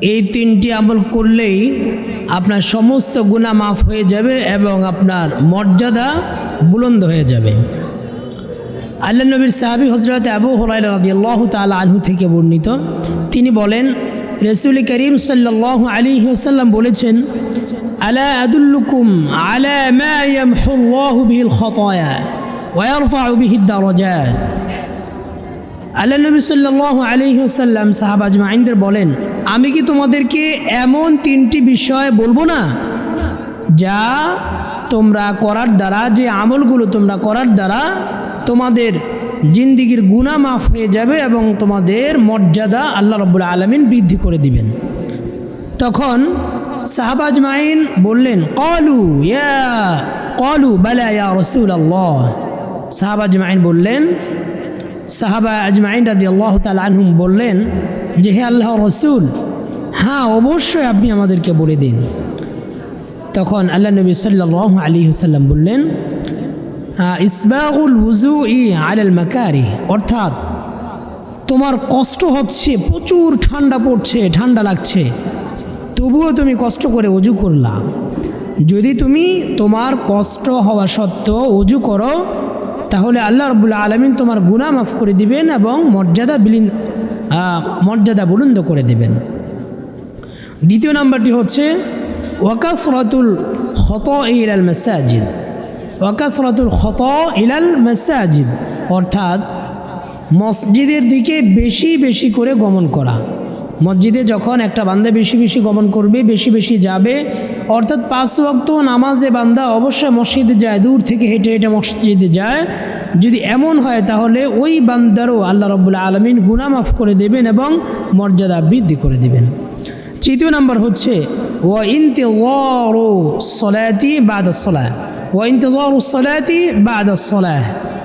এই তিনটি আমল করলেই আপনার সমস্ত গুণা মাফ হয়ে যাবে এবং আপনার মর্যাদা বুলন্দ হয়ে যাবে। আল্লাহ নবীর সাহাবি হজরত আবু হরাই রাদিয়াল্লাহু তাআলা আনহু থেকে বর্ণিত, তিনি বলেন, রসুল করিম সাল্লাল্লাহু আলী ওয়াসাল্লাম বলেছেন, আলা আদুল্লুকুম আলা মা ইয়ামহুল্লাহু বিহিল খতায়া ওয়া ইয়ারফাউ আল্লাহ নবী সাল্লাল্লাহু আলাইহি ওয়াসাল্লাম সাহাবা আজমাইনদের বলেন, আমি কি তোমাদেরকে এমন তিনটি বিষয় বলব না যা তোমরা করার দ্বারা, যে আমলগুলো তোমরা করার দ্বারা তোমাদের জিন্দিগির গুণা মাফ হয়ে যাবে এবং তোমাদের মর্যাদা আল্লাহ রব্বুল আলমিন বৃদ্ধি করে দিবেন? তখন সাহাবাজ মাইন বললেন, কলু ইয়া, কলু বালা রসুল আল্লাহ সাহাবাজ মাইন বললেন সাহাবা আজমাইন রাদি আল্লাহ তাল আনহুম বললেন যে, হে আল্লাহ রসুল হ্যাঁ অবশ্যই আপনি আমাদেরকে বলে দিন। তখন আল্লাহ নবী সাল্লাহ আলী হুসাল্লাম বললেন ইসবাউল উজু ই আলাল মাকারি অর্থাৎ তোমার কষ্ট হচ্ছে, প্রচুর ঠান্ডা পড়ছে, ঠান্ডা লাগছে। তবুও তুমি কষ্ট করে অজু করলা। যদি তুমি তোমার কষ্ট হওয়া সত্ত্বেও অজু করো তাহলে আল্লাহ রবুল্লা আলমিন তোমার গুণা মাফ করে দিবেন এবং মর্যাদা বিলীন মর্যাদা বুলন্দ করে দেবেন। দ্বিতীয় নাম্বারটি হচ্ছে, ওয়াকাফরাতুল হত ইলাল মাসাজিদ। ওয়াকাফরাতুল হত ইলাল মাসাজিদ, অর্থাৎ মসজিদের দিকে বেশি বেশি করে গমন করা। মসজিদে যখন একটা বান্দা বেশি বেশি গমন করবে, বেশি বেশি যাবে, অর্থাৎ পাঁচ ওয়াক্ত নামাজে বান্দা অবশ্যই মসজিদে যায়, দূর থেকে হেঁটে হেঁটে মসজিদে যায়। যদি এমন হয়, তাহলে ওই বান্দারও আল্লাহ রব্বুল্লা আলমিন গুনা মাফ করে দেবেন এবং মর্যাদা বৃদ্ধি করে দেবেন। তৃতীয় নাম্বার হচ্ছে ও ইন্তেওয়ার সলাতি বাদ সলাহ। ও ইন্তেওয়ার সলাতি বাদ সলাহ।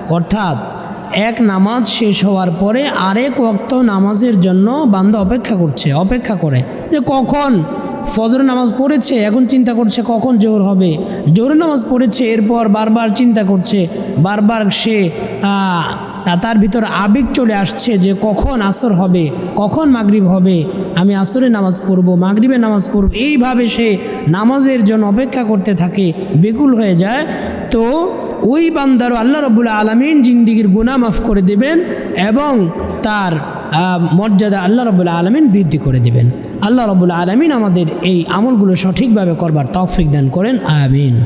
অর্থাৎ এক নামাজ শেষ হওয়ার পরে আরেক ওক্ত নামাজের জন্য বান্দা অপেক্ষা করছে, অপেক্ষা করে। যে কখন? ফজর নামাজ পড়েছে, এখন চিন্তা করছে কখন জোর হবে। জোর নামাজ পড়েছে, এরপর বারবার চিন্তা করছে, বারবার সে তার ভিতর আবেগ চলে আসছে যে কখন আসর হবে, কখন মাগরিব হবে, আমি আসরে নামাজ পড়ব মাগরিবে নামাজ পড়ব। এইভাবে সে নামাজের জন্য অপেক্ষা করতে থাকে, বেকুল হয়ে যায়। তো ওই বান্দারও আল্লাহ রবুল্লা আলমিন জিন্দিগির গুণা মাফ করে দেবেন এবং তার মর্যাদা আল্লাহ রবুল্লা আলমিন বৃদ্ধি করে দেবেন। আল্লাহ রবুল্লা আলমিন আমাদের এই আমলগুলো সঠিকভাবে করবার তৌফিক দান করেন। আমিন।